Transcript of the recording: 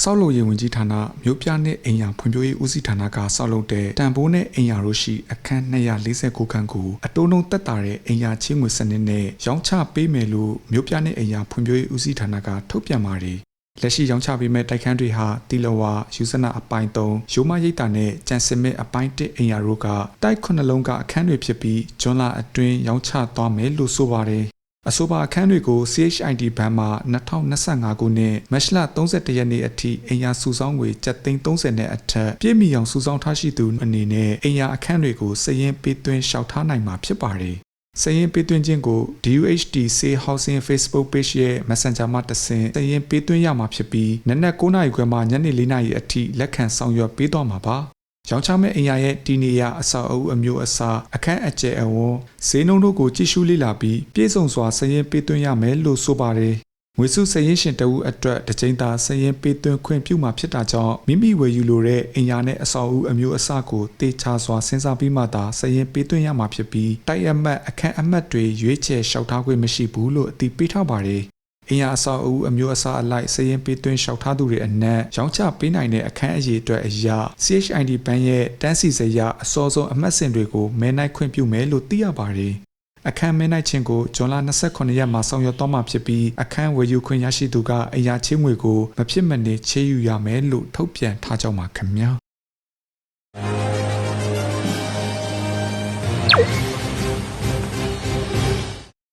ဆောက်လုပ်ရေးဝန်ကြီးဌာနမြို့ပြနဲ့အိမ်ယာဖွံ့ဖြိုးရေးဦးစီးဌာနကဆောက်လုပ်တဲ့တန်ဖိုးနဲ့အိမ်ယာတို့ရှိအခန်း249ခန်းကိုအတိုးနှုံတက်တာတဲ့အိမ်ယာချင်းငွေစနစ်နဲ့ရောင်းချပေးမယ်လို့မြို့ပြနဲ့အိမ်ယာဖွံ့ဖြိုးရေးဦးစီးဌာနကထုတ်ပြန်ပါတယ်လက်ရှိရောင်းချပေးမဲ့တိုက်ခန်းတွေဟာတီလဝါယူဇနာအပိုင်း3ရိုးမရိပ်တာနဲ့ကြံစင်မဲ့အပိုင်း1အိမ်ယာတို့ကတိုက်ခုနှလုံးကအခန်းတွေဖြစ်ပြီးဂျွန်လာအတွင်းရောင်းချသွားမယ်လို့ဆိုပါတယ် အဆိုပါအခန်းတွေကို CHID ဘဏ်မှ2025ခုနှစ်မတ်လ31ရက်နေ့အထိအင်ယာစုဆောင်းငွေ730နဲ့အထက်ပြည့်မီအောင်စုဆောင်းထားရှိသူအနေနဲ့အင်ယာအခန်းတွေကိုစည်ရင်ပေးသွင်းလျှောက်ထားနိုင်မှာဖြစ်ပါတယ်။စည်ရင်ပေးသွင်းခြင်းကို DUHD Say Housing Facebook Page ရဲ့ Messenger မှာတဆင့်စည်ရင်ပေးသွင်းရမှာဖြစ်ပြီးနနက်9:00နာရီခွဲမှညနေ4:00နာရီအထိလက်ခံဆောင်ရွက်ပေးသွားမှာပါ။ ရောင်းချမဲ့အိမ်ယာရဲ့တီနေရအဆောက်အဦအမျိုးအစားအခန်းအကျယ်အဝန်းဈေးနှုန်းတို့ကိုကြည့်ရှုလေ့လာပြီးပြည်စုံစွာစည်ရင်ပေးသွင်းရမယ်လို့ဆိုပါတယ်။ငွေစုစည်ရင်ရှင်တဦးအတွက်တစ်ချိန်သာစည်ရင်ပေးသွင်းခွင့်ပြုမှာဖြစ်တာကြောင့်မိမိဝယ်ယူလိုတဲ့အင်ယာနဲ့အဆောက်အဦအမျိုးအစားကိုတေချာစွာစဉ်းစားပြီးမှသာစည်ရင်ပေးသွင်းရမှာဖြစ်ပြီးတိုက်အမတ်အခန်းအမတ်တွေရွေးချယ်လျှောက်ထားခွင့်မရှိဘူးလို့အတည်ပြုထားပါတယ်။ အင်ယာအဆောက်အဦအမျိုးအစားအလိုက်စည်ရင်ပေးသွင်းလျှောက်ထားသူတွေအနက်ရောင်းချပေးနိုင်တဲ့အခန်းအရေးအတွက်အရာ CHID ဘဏ်ရဲ့တန်းစီစရာအစောဆုံးအမှတ်စဉ်တွေကိုမဲနိုင်ခွင့်ပြုမယ်လို့သိရပါတယ်။အခန်းမဲနိုင်ခြင်းကိုဇွန်လ29ရက်မှာဆောင်ရွက်တော့မှာဖြစ်ပြီးအခန်းဝယ်ယူခွင့်ရရှိသူကအရာချင်းငွေကိုမဖြစ်မနေချေးယူရမယ်လို့ထုတ်ပြန်ထားကြပါခင်ဗျာ။